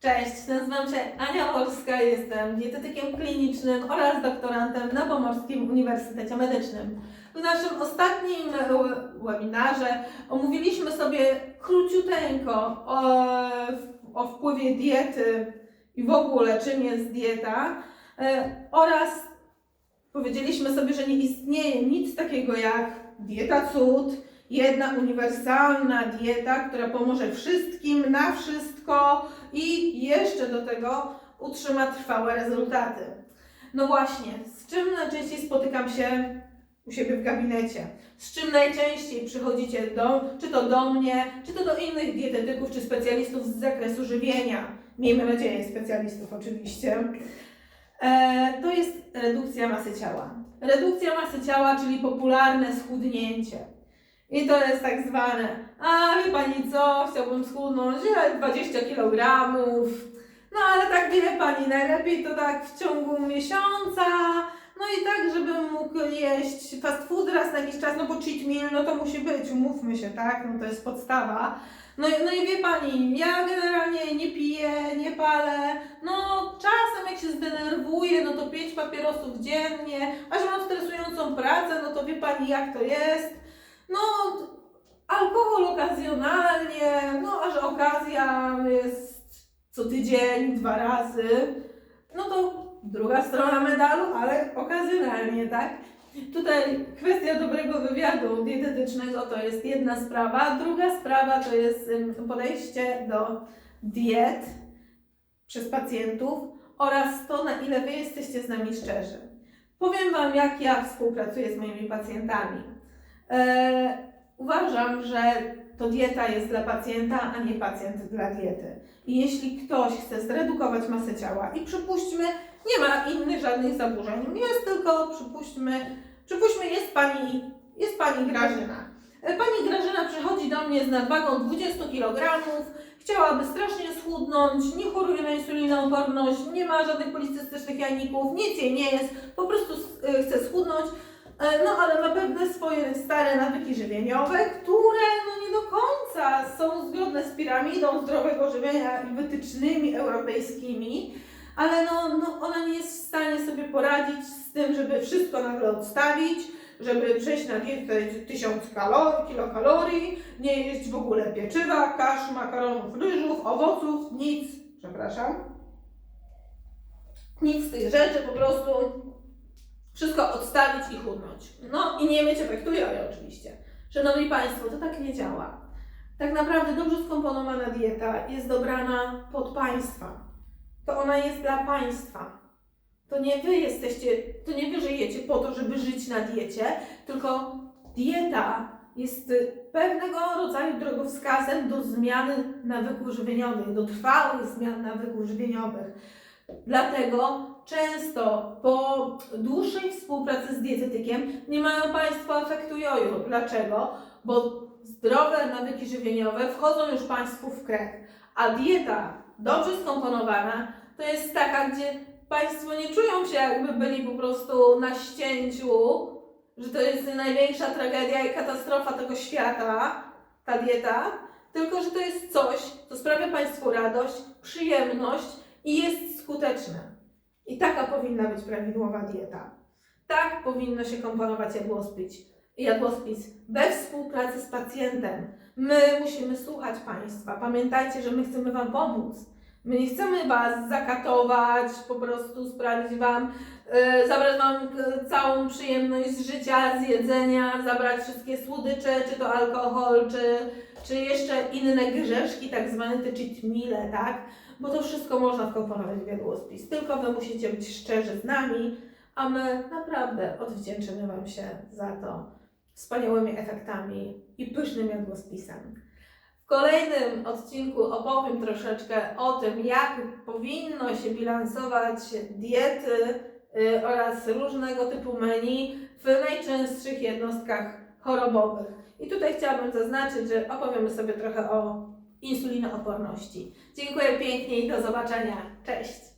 Cześć, nazywam się Ania Wolska, jestem dietetykiem klinicznym oraz doktorantem na Pomorskim Uniwersytecie Medycznym. W naszym ostatnim e, webinarze omówiliśmy sobie króciuteńko o, o wpływie diety i w ogóle czym jest dieta e, oraz powiedzieliśmy sobie, że nie istnieje nic takiego jak dieta cud, jedna uniwersalna dieta, która pomoże wszystkim na wszystko i jeszcze do tego utrzyma trwałe rezultaty. No właśnie, z czym najczęściej spotykam się u siebie w gabinecie? Z czym najczęściej przychodzicie do, czy to do mnie, czy to do innych dietetyków, czy specjalistów z zakresu żywienia? Miejmy nadzieję, specjalistów oczywiście. E, to jest redukcja masy ciała. Redukcja masy ciała, czyli popularne schudnięcie. I to jest tak zwane, a wie pani co, chciałbym schudnąć e, 20 kg. No ale tak wie pani, najlepiej to tak w ciągu miesiąca. No i tak, żebym mógł jeść fast food raz na jakiś czas, no bo cheat meal, no to musi być, umówmy się, tak? No to jest podstawa. No, no i wie pani, ja generalnie nie piję, nie palę. No czasem jak się zdenerwuję, no to pięć papierosów dziennie, a że mam stresującą pracę, no to wie pani jak to jest. No, alkohol okazjonalnie, no a że okazja jest co tydzień, dwa razy, no to druga strona medalu, ale okazjonalnie, tak? Tutaj kwestia dobrego wywiadu dietetycznego to jest jedna sprawa. Druga sprawa to jest podejście do diet przez pacjentów oraz to, na ile Wy jesteście z nami szczerzy. Powiem Wam, jak ja współpracuję z moimi pacjentami. E, uważam, że to dieta jest dla pacjenta, a nie pacjent dla diety. I jeśli ktoś chce zredukować masę ciała i przypuśćmy, nie ma innych żadnych zaburzeń, jest tylko, przypuśćmy, przypuśćmy, jest pani, jest pani Grażyna. E, Pani Grażyna przychodzi do mnie z nadwagą 20 kg, chciałaby strasznie schudnąć, nie choruje na insulinooporność, nie ma żadnych policystycznych jajników, nic jej nie jest, po prostu e, chce schudnąć, No, ale ma pewne swoje stare nawyki żywieniowe, które no nie do końca są zgodne z piramidą zdrowego żywienia i wytycznymi europejskimi, ale no, no ona nie jest w stanie sobie poradzić z tym, żeby wszystko nagle odstawić, żeby przejść na dietę 1000 kalorii, kilokalorii, nie jeść w ogóle pieczywa, kasz, makaronów, ryżów, owoców, nic, przepraszam. Nic z tych rzeczy, po prostu wszystko odstawić i chudnąć. No i nie mieć efektu jojo oczywiście. Szanowni Państwo, to tak nie działa. Tak naprawdę dobrze skomponowana dieta jest dobrana pod Państwa. To ona jest dla Państwa. To nie Wy jesteście, to nie Wy żyjecie po to, żeby żyć na diecie, tylko dieta jest pewnego rodzaju drogowskazem do zmiany nawyków żywieniowych, do trwałych zmian nawyków żywieniowych. Dlatego często po dłuższej współpracy z dietetykiem nie mają Państwo efektu jojo. Dlaczego? Bo zdrowe nawyki żywieniowe wchodzą już Państwu w krew, a dieta dobrze skomponowana to jest taka, gdzie Państwo nie czują się jakby byli po prostu na ścięciu, że to jest największa tragedia i katastrofa tego świata, ta dieta, tylko że to jest coś, co sprawia Państwu radość, przyjemność i jest skuteczne. I taka powinna być prawidłowa dieta. Tak powinno się komponować jadłospis. Jadłospis we współpracy z pacjentem. My musimy słuchać Państwa. Pamiętajcie, że my chcemy Wam pomóc. My nie chcemy Was zakatować, po prostu sprawić Wam, e, zabrać Wam e, całą przyjemność z życia, z jedzenia, zabrać wszystkie słodycze, czy to alkohol, czy, czy jeszcze inne grzeszki, tak zwane te cheat meale, tak? bo to wszystko można wkomponować w jadłospis. Tylko Wy musicie być szczerzy z nami, a my naprawdę odwdzięczymy Wam się za to wspaniałymi efektami i pysznym jadłospisem. W kolejnym odcinku opowiem troszeczkę o tym, jak powinno się bilansować diety y, oraz różnego typu menu w najczęstszych jednostkach chorobowych. I tutaj chciałabym zaznaczyć, że opowiemy sobie trochę o insulinooporności. Dziękuję pięknie i do zobaczenia. Cześć!